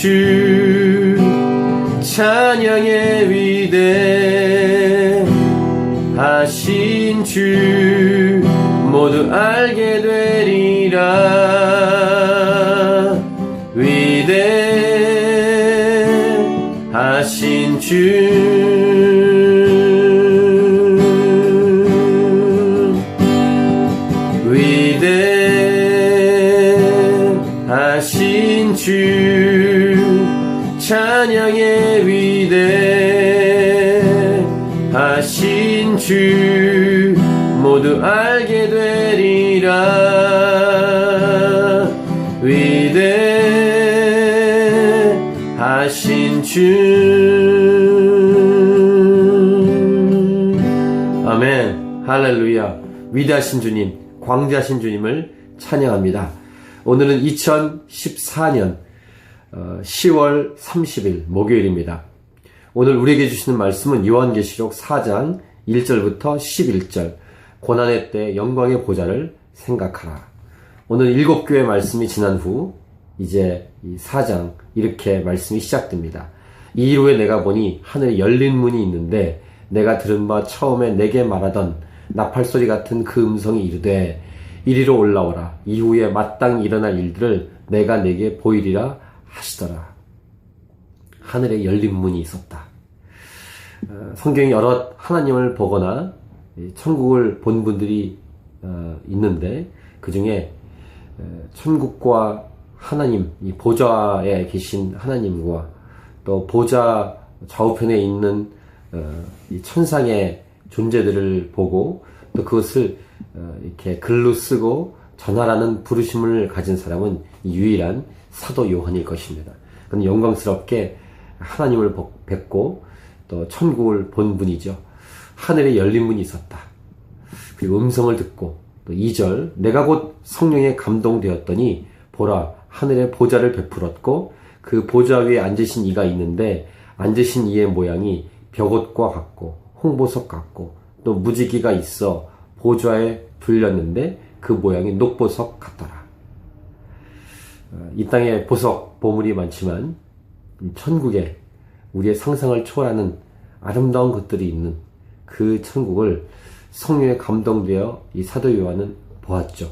주 찬양의 위대 하신 주 모두 알게 되리라. 위대 하신 주. 위대하신 주 찬양의 위대하신 주 모두 알게 되리라. 위대하신 주. 아멘. 할렐루야. 위대하신 주님 광대하신 주님을 찬양합니다. 오늘은 2014년 10월 30일 목요일입니다. 오늘 우리에게 주시는 말씀은 요한계시록 4장 1절부터 11절 고난의 때 영광의 보좌를 생각하라. 오늘 일곱 교회 말씀이 지난 후 이제 이 4장 이렇게 말씀이 시작됩니다. 이 이후에 내가 보니 하늘에 열린 문이 있는데 내가 들은 바 처음에 내게 말하던 나팔 소리 같은 그 음성이 이르되 이리로 올라오라. 이후에 마땅히 일어날 일들을 내가 내게 보이리라 하시더라. 하늘에 열린 문이 있었다. 어, 성경이 여러 하나님을 보거나 천국을 본 분들이 어, 있는데 그 중에 천국과 하나님, 이 보좌에 계신 하나님과 또 보좌 좌우편에 있는 어, 이 천상의 존재들을 보고 또 그것을 이렇게 글로 쓰고 전하라는 부르심을 가진 사람은 유일한 사도 요한일 것입니다. 그는 영광스럽게 하나님을 뵙고 또 천국을 본 분이죠. 하늘에 열린 문이 있었다. 그리고 음성을 듣고 또 2절 내가 곧 성령에 감동되었더니 보라 하늘에 보좌를 베풀었고 그 보좌 위에 앉으신 이가 있는데 앉으신 이의 모양이 벽옷과 같고 홍보석 같고 또 무지기가 있어 보좌에 둘렸는데 그 모양이 녹보석 같더라. 어, 이 땅에 보석, 보물이 많지만 천국에 우리의 상상을 초월하는 아름다운 것들이 있는 그 천국을 성령에 감동되어 이 사도 요한은 보았죠.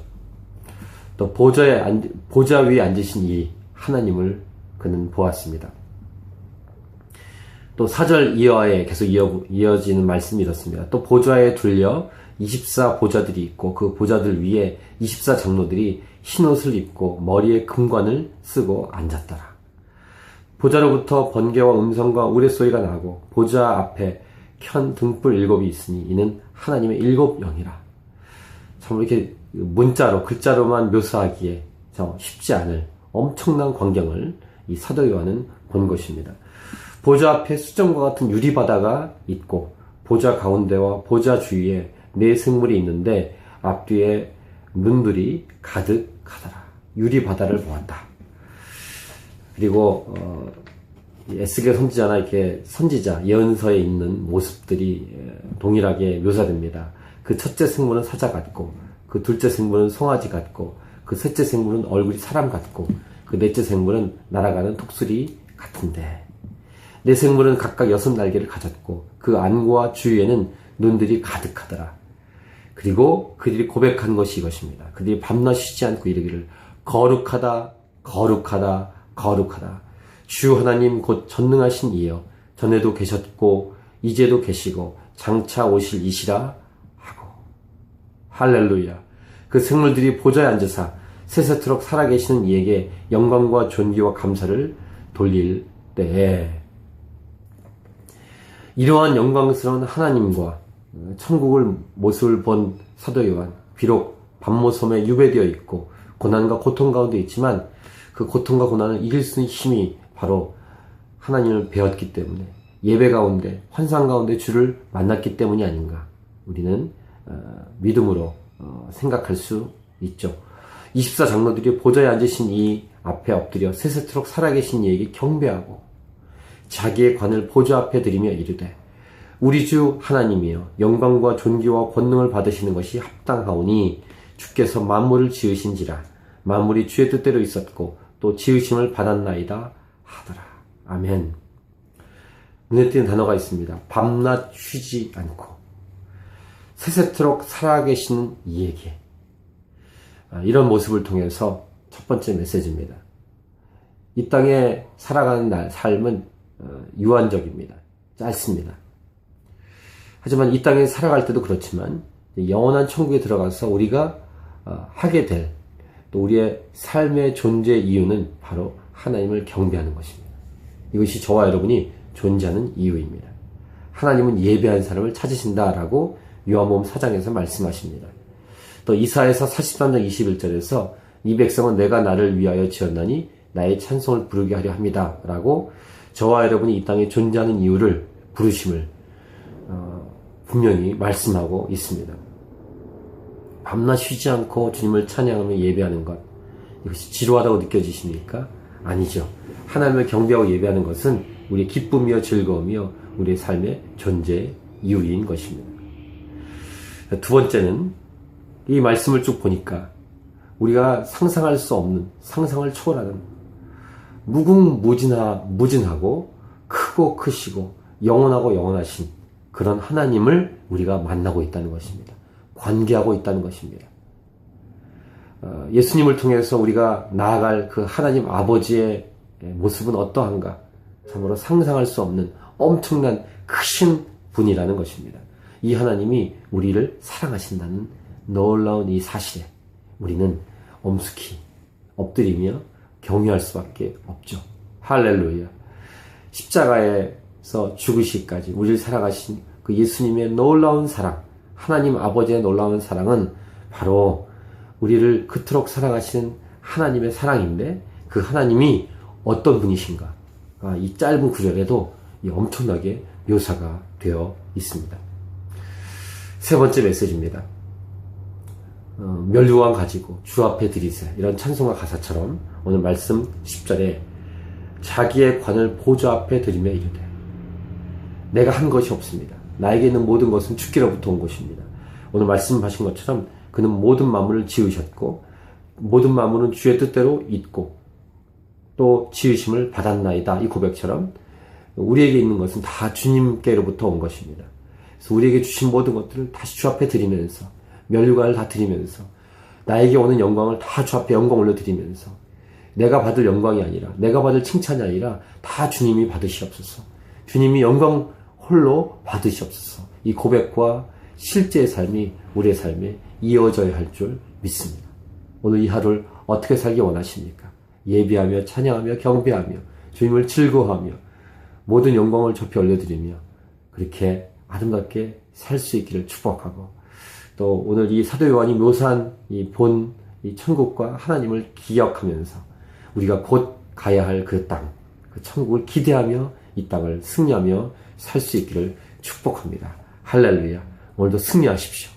또 보좌에 앉, 보좌 위에 앉으신 이 하나님을 그는 보았습니다. 또 사절 이하에 계속 이어, 이어지는 말씀이 이렇습니다. 또 보좌에 둘려 24 보좌들이 있고 그 보좌들 위에 24 장로들이 흰옷을 입고 머리에 금관을 쓰고 앉았더라. 보좌로부터 번개와 음성과 우레소리가 나고 보좌 앞에 켠 등불 일곱이 있으니 이는 하나님의 일곱 영이라. 참 이렇게 문자로 글자로만 묘사하기에 쉽지 않을 엄청난 광경을 이 사도 요한은 본 것입니다. 보좌 앞에 수정과 같은 유리바다가 있고 보좌 가운데와 보좌 주위에 네 생물이 있는데 앞뒤에 눈들이 가득하더라. 유리 바다를 보았다. 그리고 어, 에스겔 선지자나 이렇게 선지자 예언서에 있는 모습들이 동일하게 묘사됩니다. 그 첫째 생물은 사자 같고, 그 둘째 생물은 송아지 같고, 그 셋째 생물은 얼굴이 사람 같고, 그 넷째 생물은 날아가는 독수리 같은데, 네 생물은 각각 여섯 날개를 가졌고, 그 안과 주위에는 눈들이 가득하더라. 그리고 그들이 고백한 것이 이것입니다. 그들이 밤낮 쉬지 않고 이르기를 거룩하다, 거룩하다, 거룩하다. 주 하나님 곧 전능하신 이여 전에도 계셨고 이제도 계시고 장차 오실 이시라 하고 할렐루야. 그 생물들이 보좌에 앉으사 세세토록 살아계시는 이에게 영광과 존귀와 감사를 돌릴 때에 이러한 영광스러운 하나님과 천국을 모습을 본 사도 요한 비록 밤모섬에 유배되어 있고 고난과 고통 가운데 있지만 그 고통과 고난을 이길 수 있는 힘이 바로 하나님을 배웠기 때문에 예배 가운데 환상 가운데 주를 만났기 때문이 아닌가 우리는 어, 믿음으로 어, 생각할 수 있죠. 24 장로들이 보좌에 앉으신 이 앞에 엎드려 세세토록 살아계신 이에게 경배하고 자기의 관을 보좌 앞에 드리며 이르되 우리 주 하나님이여 영광과 존귀와 권능을 받으시는 것이 합당하오니 주께서 만물을 지으신지라 만물이 주의 뜻대로 있었고 또 지으심을 받았나이다 하더라. 아멘. 눈에 띄는 단어가 있습니다. 밤낮 쉬지 않고 새새토록 살아계시는 이에게 아, 이런 모습을 통해서 첫 번째 메시지입니다. 이 땅에 살아가는 날, 삶은 어, 유한적입니다. 짧습니다. 하지만 이 땅에 살아갈 때도 그렇지만 영원한 천국에 들어가서 우리가 어, 하게 될 또 우리의 삶의 존재 이유는 바로 하나님을 경배하는 것입니다. 이것이 저와 여러분이 존재하는 이유입니다. 하나님은 예배한 사람을 찾으신다라고 요한복음 4장에서 말씀하십니다. 또 이사에서 43장 21절에서 이 백성은 내가 나를 위하여 지었나니 나의 찬송을 부르게 하려 합니다. 라고 저와 여러분이 이 땅에 존재하는 이유를 부르심을 어, 분명히 말씀하고 있습니다. 밤낮 쉬지 않고 주님을 찬양하며 예배하는 것 이것이 지루하다고 느껴지십니까? 아니죠. 하나님을 경배하고 예배하는 것은 우리의 기쁨이며 즐거움이며 우리의 삶의 존재 이유인 것입니다. 두 번째는 이 말씀을 쭉 보니까 우리가 상상할 수 없는 상상을 초월하는 무궁무진하 무진하고 크고 크시고 영원하고 영원하신 그런 하나님을 우리가 만나고 있다는 것입니다. 관계하고 있다는 것입니다. 어, 예수님을 통해서 우리가 나아갈 그 하나님 아버지의 모습은 어떠한가? 참으로 상상할 수 없는 엄청난 크신 분이라는 것입니다. 이 하나님이 우리를 사랑하신다는 놀라운 이 사실에 우리는 엄숙히 엎드리며 경유할 수밖에 없죠. 할렐루야. 십자가에서 죽으시기까지 우리를 사랑하신 그 예수님의 놀라운 사랑, 하나님 아버지의 놀라운 사랑은 바로 우리를 그토록 사랑하시는 하나님의 사랑인데 그 하나님이 어떤 분이신가? 아, 이 짧은 구절에도 엄청나게 묘사가 되어 있습니다. 세 번째 메시지입니다. 어, 멸류관 가지고 주 앞에 드리세 이런 찬송가 가사처럼 오늘 말씀 10절에 자기의 관을 보좌 앞에 드리며 이르되 내가 한 것이 없습니다. 나에게 있는 모든 것은 주께로부터 온 것입니다. 오늘 말씀하신 것처럼 그는 모든 만물을 지으셨고 모든 만물은 주의 뜻대로 있고 또 지으심을 받았나이다 이 고백처럼 우리에게 있는 것은 다 주님께로부터 온 것입니다. 그래서 우리에게 주신 모든 것들을 다시 주 앞에 드리면서 멸류관을 다 드리면서 나에게 오는 영광을 다 주 앞에 영광 올려드리면서 내가 받을 영광이 아니라 내가 받을 칭찬이 아니라 다 주님이 받으시옵소서. 주님이 영광 홀로 받으시옵소서. 이 고백과 실제의 삶이 우리의 삶에 이어져야 할 줄 믿습니다. 오늘 이 하루를 어떻게 살기 원하십니까? 예비하며 찬양하며 경배하며 주님을 즐거워하며 모든 영광을 접히 올려드리며 그렇게 아름답게 살 수 있기를 축복하고 또 오늘 이 사도 요한이 묘사한 이 본 이 천국과 하나님을 기억하면서 우리가 곧 가야 할 그 땅, 그 천국을 기대하며 이 땅을 승리하며 살 수 있기를 축복합니다. 할렐루야. 오늘도 승리하십시오.